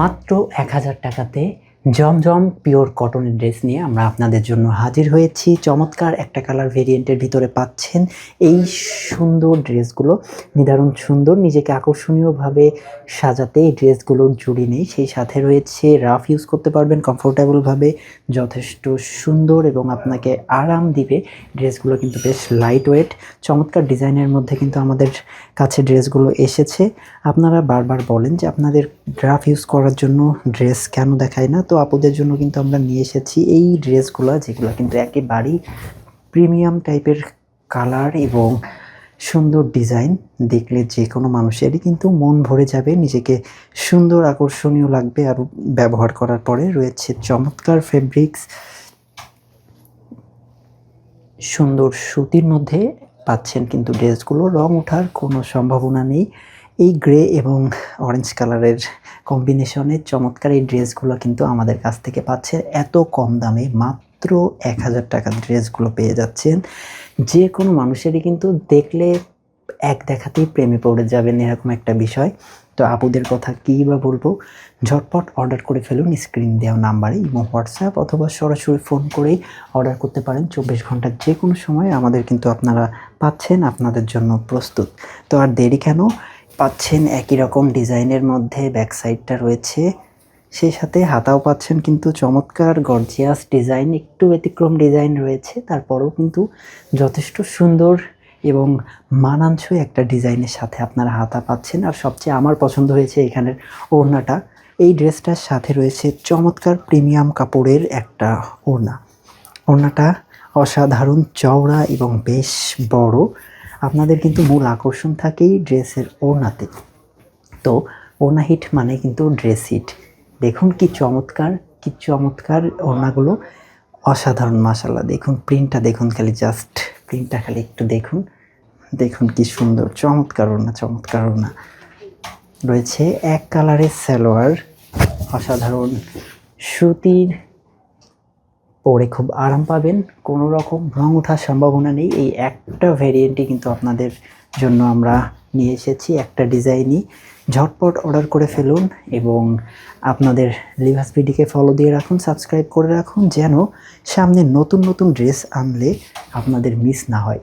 মাত্র এক হাজার টাকাতে জমজম পিওর কটনের ড্রেস নিয়ে আমরা আপনাদের জন্য হাজির হয়েছি। চমৎকার একটা কালার ভেরিয়েন্টের ভিতরে পাচ্ছেন এই সুন্দর ড্রেসগুলো। নিদারুণ সুন্দর, নিজেকে আকর্ষণীয়ভাবে সাজাতে এই ড্রেসগুলোর জুড়ি নেই। সেই সাথে রয়েছে রাফ ইউজ করতে পারবেন কমফোর্টেবলভাবে যথেষ্ট সুন্দর এবং আপনাকে আরাম দিবে। ড্রেসগুলো কিন্তু বেশ লাইট ওয়েট চমৎকার ডিজাইনের মধ্যে কিন্তু আমাদের কাছে ড্রেসগুলো এসেছে। আপনারা বারবার বলেন যে আপনাদের গ্রাফ ইউজ করার জন্য ড্রেস কেন দেখায় না? তো আপুদের জন্য কিন্তু আমরা নিয়ে এসেছি এই ড্রেসগুলো, যেগুলো কিন্তু একেবারেই প্রিমিয়াম টাইপের কালার এবং সুন্দর ডিজাইন। দেখলে যে কোনো মানুষেরই কিন্তু মন ভরে যাবে, নিজেকে সুন্দর আকর্ষণীয় লাগবে আর ব্যবহার করার পরে রয়েছে চমৎকার ফেব্রিক্স সুন্দর সুতির মধ্যে পাচ্ছেন কিন্তু ড্রেসগুলো, রং ওঠার কোনো সম্ভাবনা নেই। এই গ্রে এবং অরেঞ্জ কালারের কম্বিনেশনে চমৎকার এই ড্রেসগুলো কিন্তু আমাদের কাছ থেকে পাচ্ছে এত কম দামে মাত্র এক হাজার টাকার ড্রেসগুলো পেয়ে যাচ্ছেন। যে কোনো মানুষেরই কিন্তু দেখলে এক দেখাতেই প্রেমে পড়ে যাবেন এরকম একটা বিষয়। তো আপুদের কথা কী বা বলব, ঝটপট অর্ডার করে ফেলুন স্ক্রিন দেওয়া নাম্বারে এবং হোয়াটসঅ্যাপ অথবা সরাসরি ফোন করেই অর্ডার করতে পারেন। চব্বিশ ঘণ্টার যে কোনো সময় আমাদের কিন্তু আপনারা পাচ্ছেন, আপনাদের জন্য প্রস্তুত। তো আর দেরি কেন? পাচ্ছেন একই রকম ডিজাইনের মধ্যে ব্যাক সাইডটা রয়েছে। সেই সাথে হাতাও পাচ্ছেন কিন্তু চমৎকার, গর্জিয়াস ডিজাইন, একটু ব্যতিক্রম ডিজাইন রয়েছে। তারপরেও কিন্তু যথেষ্ট সুন্দর এবং মানানসই একটা ডিজাইনের সাথে আপনারা হাতা পাচ্ছেন। আর সবচেয়ে আমার পছন্দ হয়েছে এখানের ওড়নাটা। এই ড্রেসটার সাথে রয়েছে চমৎকার প্রিমিয়াম কাপড়ের একটা ওড়না। ওড়নাটা অসাধারণ, চওড়া এবং বেশ বড়। আপনাদের কিন্তু মূল আকর্ষণ থাকেই ড্রেসের ওড়নাতে। তো ওড়না হিট মানে কিন্তু ড্রেস হিট। দেখুন কি চমৎকার কি চমৎকার ওড়নাগুলো। অসাধারণ মাসাল্লাহ দেখুন, প্রিন্টটা দেখুন খালি, জাস্ট প্রিন্টটা খালি একটু দেখুন। দেখুন কি সুন্দর, চমৎকার ওড়না চমৎকার ওড়না। রয়েছে এক কালারের সালোয়ার, অসাধারণ। সুতির পরে খুব আরাম পাবেন। কোনো রকম রং ওঠার সম্ভাবনা নেই। এই একটা ভ্যারিয়েন্টই কিন্তু আপনাদের জন্য আমরা নিয়ে এসেছি একটা ডিজাইনই ঝটপট অর্ডার করে ফেলুন এবং আপনাদের লিভাস ভিডিকে ফলো দিয়ে রাখুন সাবস্ক্রাইব করে রাখুন যেন সামনে নতুন নতুন ড্রেস আনলে আপনাদের মিস না হয়।